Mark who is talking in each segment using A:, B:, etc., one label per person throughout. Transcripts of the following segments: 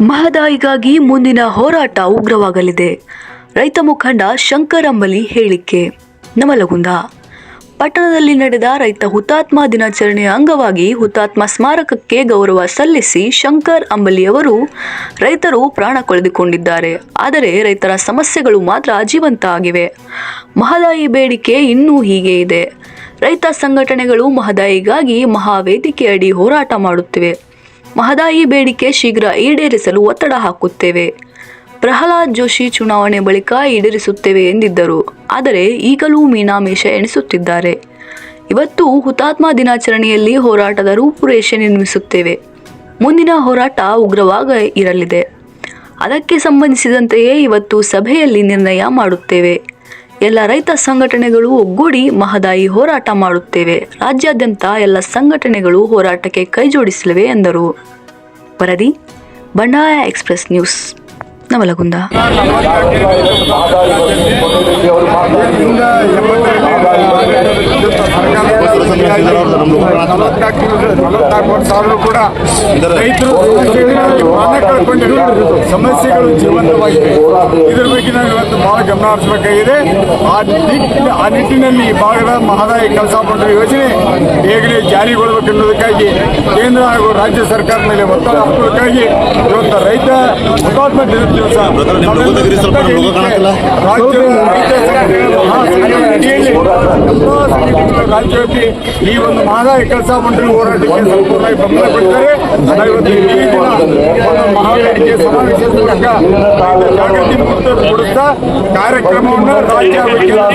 A: ಮಹದಾಯಿಗಾಗಿ ಮುಂದಿನ ಹೋರಾಟ ಉಗ್ರವಾಗಲಿದೆ. ರೈತ ಮುಖಂಡ ಶಂಕರ್ ಅಂಬಲಿ ಹೇಳಿಕೆ. ನವಲಗುಂದ. ಪಟ್ಟಣದಲ್ಲಿ ನಡೆದ ರೈತ ಹುತಾತ್ಮ ದಿನಾಚರಣೆಯ ಅಂಗವಾಗಿ ಹುತಾತ್ಮ ಸ್ಮಾರಕಕ್ಕೆ ಗೌರವ ಸಲ್ಲಿಸಿ ಶಂಕರ್ ಅಂಬಲಿ ಅವರು ರೈತರು ಪ್ರಾಣ ಕಳೆದುಕೊಂಡಿದ್ದಾರೆ. ಆದರೆ ರೈತರ ಸಮಸ್ಯೆಗಳು ಮಾತ್ರ ಜೀವಂತ ಆಗಿವೆ. ಮಹದಾಯಿ ಬೇಡಿಕೆ ಇನ್ನೂ ಹೀಗೆ ಇದೆ. ರೈತ ಸಂಘಟನೆಗಳು ಮಹದಾಯಿಗಾಗಿ ಮಹಾವೇದಿಕೆ ಅಡಿ ಹೋರಾಟ ಮಾಡುತ್ತಿವೆ. ಮಹದಾಯಿ ಬೇಡಿಕೆ ಶೀಘ್ರ ಈಡೇರಿಸಲು ಒತ್ತಡ ಹಾಕುತ್ತೇವೆ. ಪ್ರಹ್ಲಾದ್ ಜೋಶಿ ಚುನಾವಣೆ ಬಳಿಕ ಈಡೇರಿಸುತ್ತೇವೆ ಎಂದಿದ್ದರು. ಆದರೆ ಈಗಲೂ ಮೀನಾಮೇಷ ಎಣಿಸುತ್ತಿದ್ದಾರೆ. ಇವತ್ತು ಹುತಾತ್ಮ ದಿನಾಚರಣೆಯಲ್ಲಿ ಹೋರಾಟದ ರೂಪುರೇಷೆ ನಿರ್ಮಿಸುತ್ತೇವೆ. ಮುಂದಿನ ಹೋರಾಟ ಉಗ್ರವಾಗ ಇರಲಿದೆ. ಅದಕ್ಕೆ ಸಂಬಂಧಿಸಿದಂತೆಯೇ ಇವತ್ತು ಸಭೆಯಲ್ಲಿ ನಿರ್ಣಯ ಮಾಡುತ್ತೇವೆ. ಎಲ್ಲ ರೈತ ಸಂಘಟನೆಗಳು ಒಗ್ಗೂಡಿ ಮಹದಾಯಿ ಹೋರಾಟ ಮಾಡುತ್ತೇವೆ. ರಾಜ್ಯಾದ್ಯಂತ ಎಲ್ಲ ಸಂಘಟನೆಗಳು ಹೋರಾಟಕ್ಕೆ ಕೈಜೋಡಿಸಲಿವೆ ಎಂದರು. ವರದಿ, ಬಂಡಾಯ ಎಕ್ಸ್ಪ್ರೆಸ್ ನ್ಯೂಸ್, ನವಲಗುಂದ.
B: ವರ್ಷ ಕೂಡ ಸಮಸ್ಯೆಗಳು ಜೀವಂತವಾಗಿವೆ ಇದರ ಬಗ್ಗೆ ನಾವು ಇವತ್ತು ಬಹಳ ಗಮನ ಹರಿಸಬೇಕಾಗಿದೆ. ಆ ನಿಟ್ಟಿನ ಆ ನಿಟ್ಟಿನಲ್ಲಿ ಈ ಭಾಗದ ಮಹದಾಯಿ ಕೆಲಸ ಮಾಡುವ ಯೋಜನೆ ಬೇಗನೆ ಜಾರಿಗೊಳ್ಳಬೇಕೆನ್ನುವುದಕ್ಕಾಗಿ ಕೇಂದ್ರ ಹಾಗೂ ರಾಜ್ಯ ಸರ್ಕಾರದ ಮೇಲೆ ಒತ್ತಡ ಹಾಕುವುದಕ್ಕಾಗಿ ಇವತ್ತು ರೈತ ಹುತಾತ್ಮ ದಿನ ದಿವಸ ರಾಜ್ಯ ರೈತ ಸಂಘಟನೆಗಳ ಮಹಾಸಂಘದ ಅಡಿಯಲ್ಲಿ ಎಲ್ಲ ರಾಜ್ಯವ್ಯಾಪಿ ಈ ಒಂದು ಮಹದಾಯಿ ಕೆಲಸ ಮಂಡಳಿ ಹೋರಾಟಕ್ಕೆ ಸಂಪೂರ್ಣವಾಗಿ ಬೆಂಬಲ ಕೊಡ್ತಾರೆ. ನಾವು ಇವತ್ತು ಈ ದಿನ ಒಂದು ಮಹಾವೇದಿಕೆ ಸಮಾವೇಶದ ಮೂಲಕ ಜಾಗೃತಿ ಮೂಡಿಸ್ತಾ- ಕಾರ್ಯಕ್ರಮವನ್ನು ರಾಜ್ಯ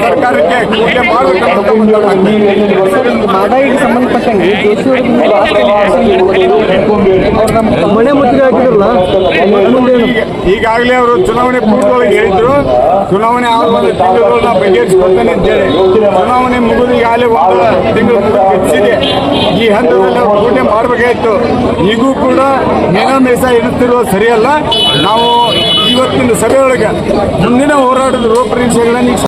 B: ಸರ್ಕಾರಕ್ಕೆ ಕೂಡಲೇ ಮಾಡಬೇಕಂತ
C: ಮಹದಾಯಿಗೆ ಸಂಬಂಧಪಟ್ಟಂಗೆ ಕೇಶವರನ್ನ ಮನೆ ಮುತ್ತಿಗೆ ಹಾಕಿದ್ರಲ್ಲ?
B: ಈಗ- ಈಗಾಗಲೇ ಅವರು ಚುನಾವಣೆ ಪೂರ್ವದೊಳಗೆ ಹೇಳಿದ್ರು. ಚುನಾವಣೆ ಆಗುವ ತಿಂಗಳು ಬಗೆಹರಿಸ್ಕೊಳ್ತೇನೆ ಅಂತೇಳಿ ಚುನಾವಣೆ ಮುಗಿದು ಒಂದು ತಿಂಗಳು ಹೆಚ್ಚಿದೆ ಈ ಹಂತದಲ್ಲಿ ಅವರು ಪೂಜೆ ಮಾಡಬೇಕಾಯಿತು. ಈಗೂ ಕೂಡ ಮೇನಾಮೇಷ ಇರುತ್ತಿರುವ ಸರಿಯಲ್ಲ. ನಾವು ಇವತ್ತಿನ ಸಭೆಯೊಳಗೆ ಮುಂದಿನ ಹೋರಾಟದ ರೂಪರೇಷೆಗಳನ್ನು